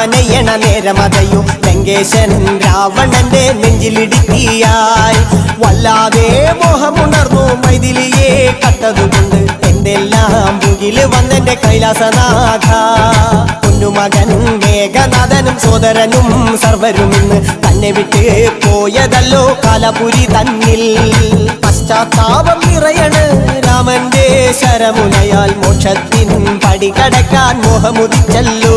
രാമനയണ നേരമതയോ ലങ്കേശനും രാവണന്റെ നെഞ്ചിലിടുക്കിയായി. വല്ലാതെ മോഹമുണർന്നു മൈഥിലിയെ കട്ടതുകൊണ്ട് എന്തെല്ലാം മുകിൽ വന്നെന്റെ കൈലാസനാഥ. പൊന്നുമകൻ മേഘനാഥനും സോദരനും സർവരും ഇന്ന് തന്നെ വിട്ട് പോയതല്ലോ കാലപുരി തന്നിൽ. പശ്ചാത്താപം നിറയണ് രാമന്റെ ശരമുനയാൽ മോക്ഷത്തിൻ പടികടക്കാൻ മോഹമുദിച്ചല്ലോ.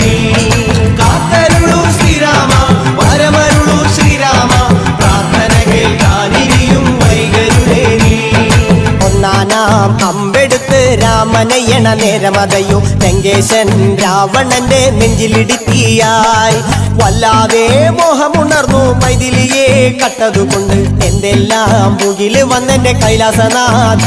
നീ. ശ്രീരാമ വരമരുളൂ ശ്രീരാമ. പ്രാർത്ഥനകൾ നീ. നേരമതയോ. ലങ്കേശൻ രാവണന്റെ നെഞ്ചിലിടുത്തിയായി. വല്ലാതെ മോഹമുണർന്നു മൈതിലിയെ കട്ടതുകൊണ്ട് എന്തെല്ലാം പുകിൽ വന്നെന്റെ കൈലാസനാഥ.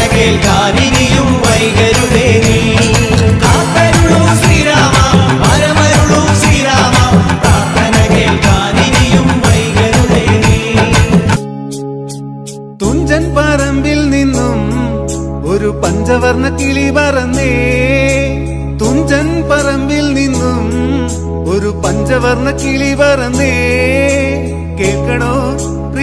കേൾക്കാനിരിയും വൈകരുതേ നീ കാത്തരുളൂ ശ്രീരാമ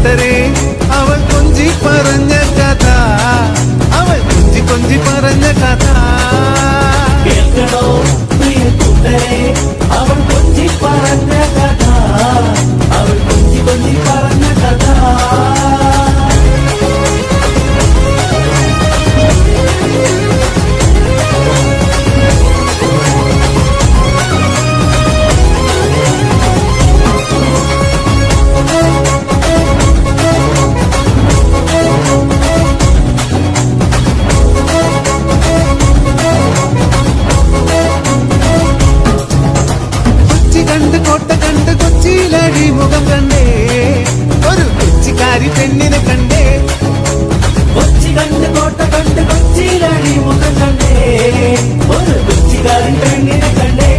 കൂട്ടരെ അവൾ കൊഞ്ചി പറഞ്ഞ കൊച്ചിയിലടി മുഖം കണ്ടേ. ഒരു കൊച്ചിക്കാരി പെണ്ണിനെ കണ്ടേ. കൊച്ചി കണ്ട് കോട്ട കണ്ട് കൊച്ചിയിലടി മുഖം കണ്ടേ. ഒരു കൊച്ചിക്കാരൻ പെണ്ണിനെ കണ്ടേ.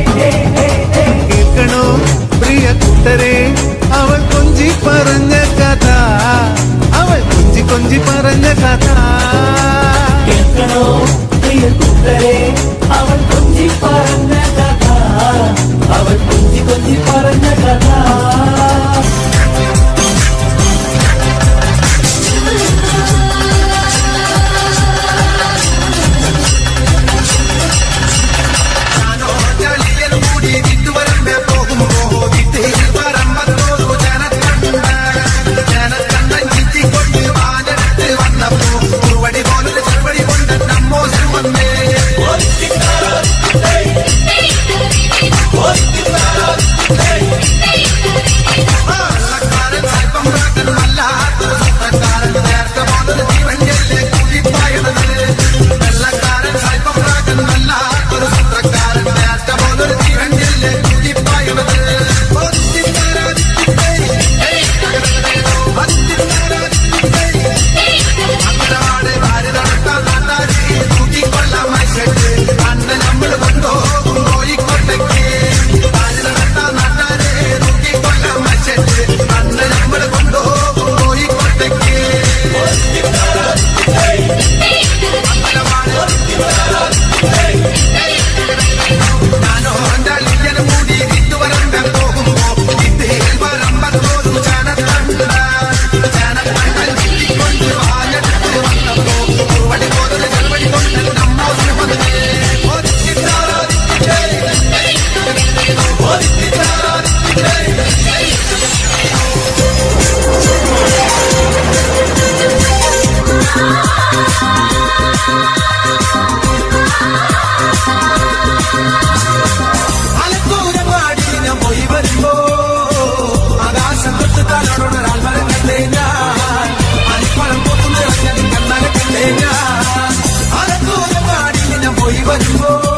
but you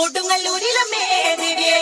കൊടുങ്ങല്ലൂരിലെ മേരിയേ